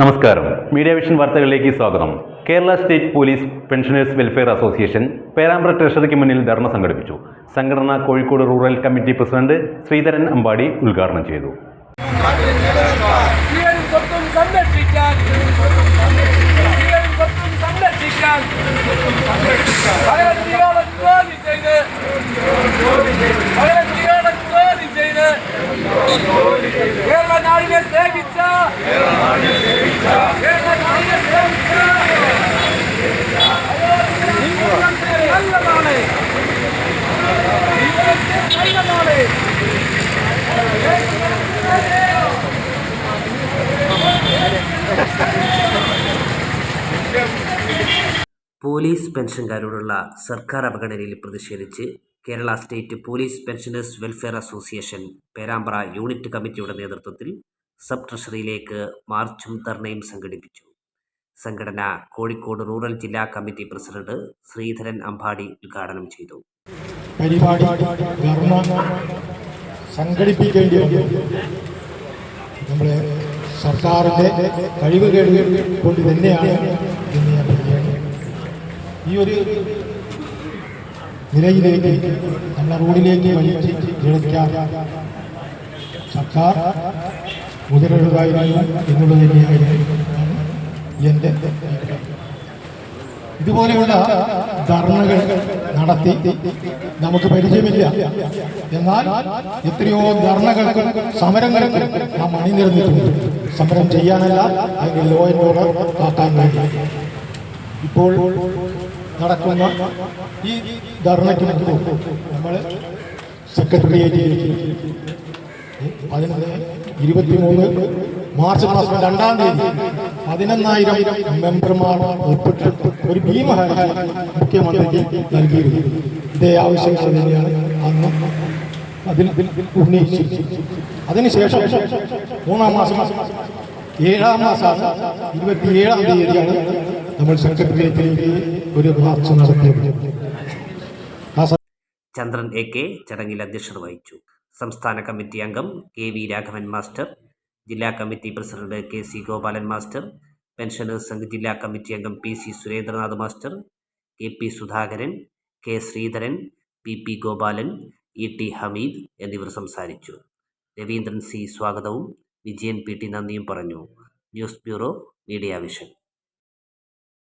നമസ്കാരം. Media vision വാർത്തകളിലേക്ക് സ്വാഗതം. Kerala state police pensioners welfare association Perambra ട്രഷറിക്ക് മുന്നിൽ ധർണ സംഘടിപ്പിച്ചു. സംഘടന Kozhikode rural committee president Sreedharan Ambadi ഉദ്ഘാടനം ചെയ്തു. പോലീസ് പെൻഷൻകാരോടുള്ള സർക്കാർ അവഗണനയിൽ പ്രതിഷേധിച്ച് Kerala state police pensioners welfare association Perambra unit കമ്മിറ്റിയുടെ നേതൃത്വത്തിൽ സബ് ട്രഷറിയിലേക്ക് മാർച്ചും ധർണയും സംഘടിപ്പിച്ചു. സംഘടന കോഴിക്കോട് റൂറൽ ജില്ലാ കമ്മിറ്റി പ്രസിഡന്റ് ശ്രീധരൻ അമ്പാടി ഉദ്ഘാടനം ചെയ്തു. പരിപാടി കഴിവ് നമ്മുടെ സർക്കാരിന്റെ കഴിവുകേട് കൊണ്ട് തന്നെയാണ് ഈ ഒരു നിലയിലേക്ക് നമ്മളെ റോഡിലേക്ക് വലിച്ച് ഇഴയ്ക്കാൻ സർക്കാർ മുതലെടുക്കായിരുന്നു എന്നുള്ളത് തന്നെയായിരുന്നു എന്റെ ഇതുപോലെയുള്ള ധർണകൾ നടത്തി നമുക്ക് പരിചയമില്ല. എന്നാൽ എത്രയോ ധർണകൾ സമരങ്ങൾ നാം അണിനിരന്നിട്ടുണ്ട്. സമരം ചെയ്യാനല്ല അതിന്റെ ലോ ആൻഡ് ഓർഡർ കാക്കാൻ വേണ്ടി. ഇപ്പോൾ നടക്കുന്ന ഈ ധർണയ്ക്ക് മുമ്പ് നമ്മൾ സെക്രട്ടേറിയറ്റിലേക്ക് പതിനൊന്ന് ഇരുപത്തിമൂന്ന് മാർച്ച് മാസം രണ്ടാം തീയതി പതിനൊന്നായിരം മെമ്പർമാർ ഉൾപ്പെട്ട് ഒരു ഭീമഹർജി മുഖ്യമന്ത്രിക്ക് നൽകിയിരുന്നു. ഇതേ ആവശ്യം തന്നെയാണ് അന്ന് അതിൽ ഉന്നയിച്ചു അതിനുശേഷം മൂന്നാം മാസം ഏഴാം മാസമാണ് ഇരുപത്തിയേഴാം തീയതിയാണ് നമ്മൾ സെക്രട്ടേറിയറ്റിലേക്ക് ഒരു മാർച്ച് നടത്തിയത്. ആ ചന്ദ്രൻ എ കെ ചടങ്ങിൽ അധ്യക്ഷത വഹിച്ചു. സംസ്ഥാന കമ്മിറ്റി അംഗം കെ വി രാഘവൻ മാസ്റ്റർ ജില്ലാ committee president K C Gopalan master pensioners Sangh ജില്ലാ കമ്മിറ്റി അംഗം P C Surendranath master K P Sudhakaran K Sreedharan P P Gopalan E T Hameed എന്നിവർ സംസാരിച്ചു. രവീന്ദ്രൻ സി സ്വാഗതവും വിജയൻ പി ടി നന്ദിയും പറഞ്ഞു. News bureau media vision